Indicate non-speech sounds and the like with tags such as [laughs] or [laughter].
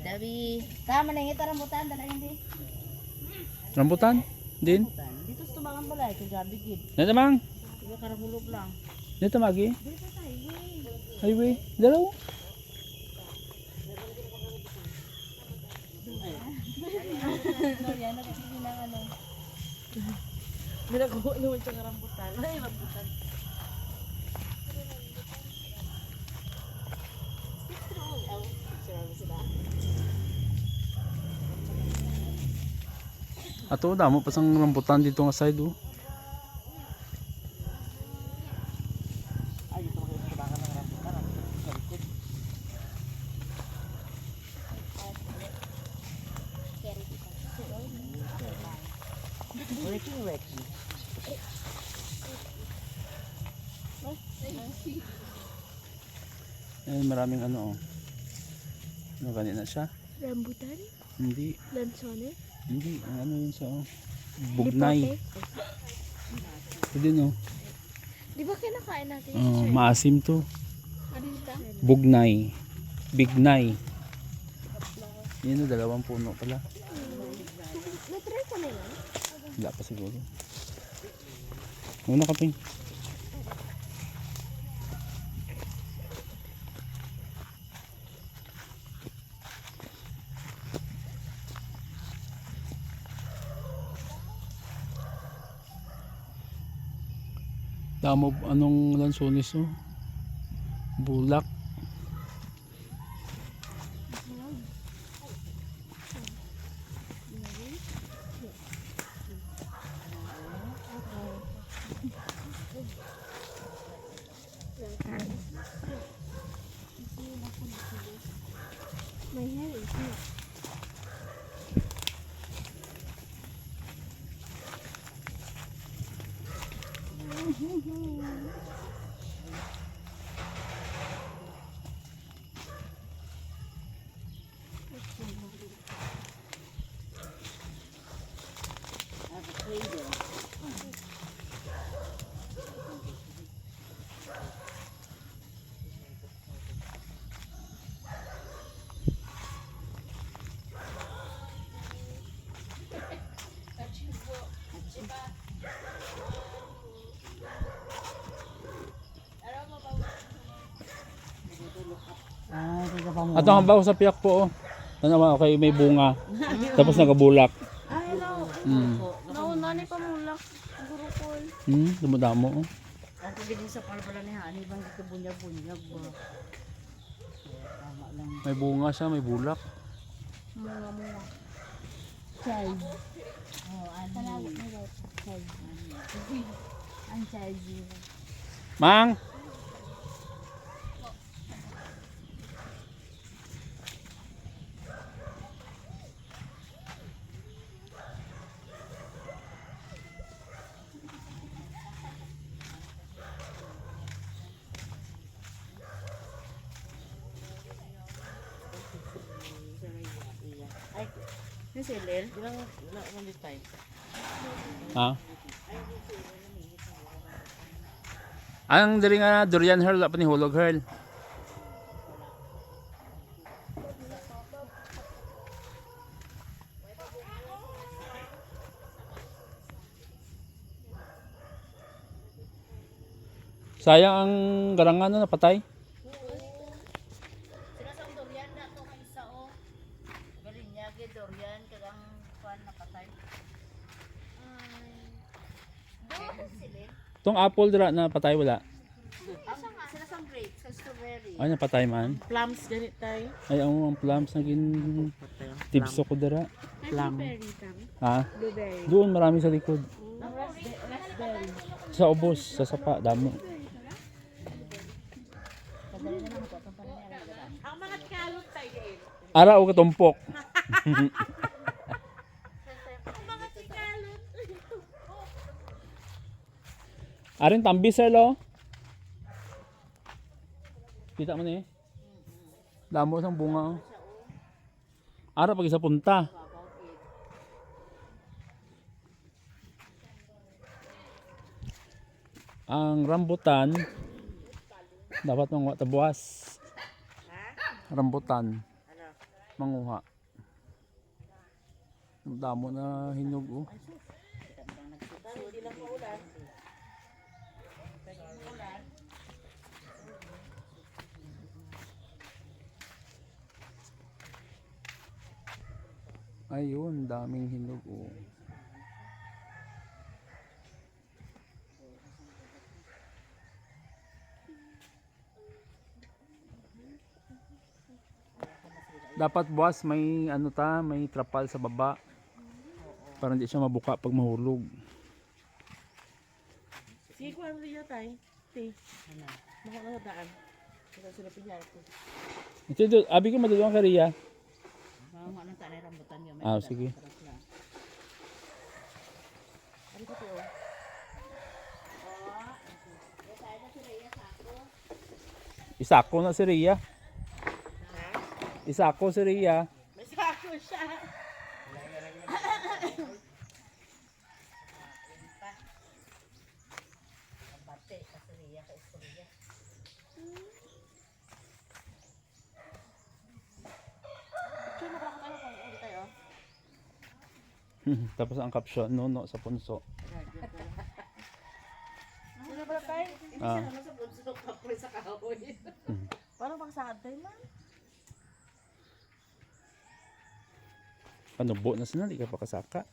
Dabi. Tama na ngita rambutan dala hindi. Rambutan? Din? Rambutan. Dito sa tubangan pala ito gabi gid. Dito mang? Iba karahulog lang. Dito magi? Dito sa highway. Highway. Dalaw. Ano. Ginagawa naman siya ng rambutan. Ay, rambutan. Ato, damo pa sang rambutan dito nga side oh. Eh, maraming ano oh. Ano ganyan na siya? Rambutan? Hindi. Lansone? Hindi. Ano yun sa. Bugnay. Ito din oh. Di ba kinakain natin Oh, maasim to. Ano? Bugnay. Bignay. Yun oh, dalawang puno pala. Na-try ko na yun. Wala pa siguro. Una kaping. Damo anong lansones oh? Bulak. May Ah. At ang sa piyak po oh. Ano ba, okay, may bunga. [laughs] Tapos nagabulak. Ay, no. Mm. Nauna ni pamulak. Gurukol. Hmm, dumadamo oh. Ang pagiging sa pala ni Hani, bang dito bunyag-bunyag ba? May bunga siya, may bulak. Munga-munga. Child. Oh, ano? Talawag na daw. Child. Ang yun. Mang! Ni Silil? Ilang, ilang, ilang this time? Ha? Ang dali nga durian hurl, apa ni hulog hurl. Sayang ang garangan na napatay. Sila sa Dorian na ito may isa o. Galing niya, kay Dorian, kagang kuhan nakatay. Doon sa silid. Tong apple dira na patay wala. Sila sa grapes, sa strawberry. Ay napatay man. Plums, ganit tayo. Ay ang plums naging tibso ko dira. Plum. Ha? Blueberry. Doon marami sa likod. Raspberry. Sa ubos, sa sapa, damo. Na na. Ang mga kalot tayo eh. Ara o katumpok. [laughs] Ang mga tikalot. Arin tambi sir lo. Kita mo ni. Damo sang bunga. oh. Ara pag isa punta. Ang rambutan dapat mga tabuas. Rambutan. Manguha. Ang damo na hinog oh. Hindi. Ayun, daming hinog oh. Dapat boss may ano ta, may trapal sa baba. Para hindi siya mabuka pag mahulog. Sige, kung ano rin tay. Tay, Ano? baka na daan. Ito sila pinyay ko. Ito, abi ko madulungan ka Ria. Mga mga anong tanay rambutan yun. Ah, sige. Ano ko to? Isako na si Ria. Isako si Ria. May sako siya. Bate, kasuriya, kaisuriya. Picture mo ba tayo kung ulit tayo? [laughs] Tapos ang caption, nuno sa punso. Sino ba tayo? Ah, Ano sa bunso, kapoy sa kahoy. Parang magsakad tayo man. panubo na sinali ka pa kasaka.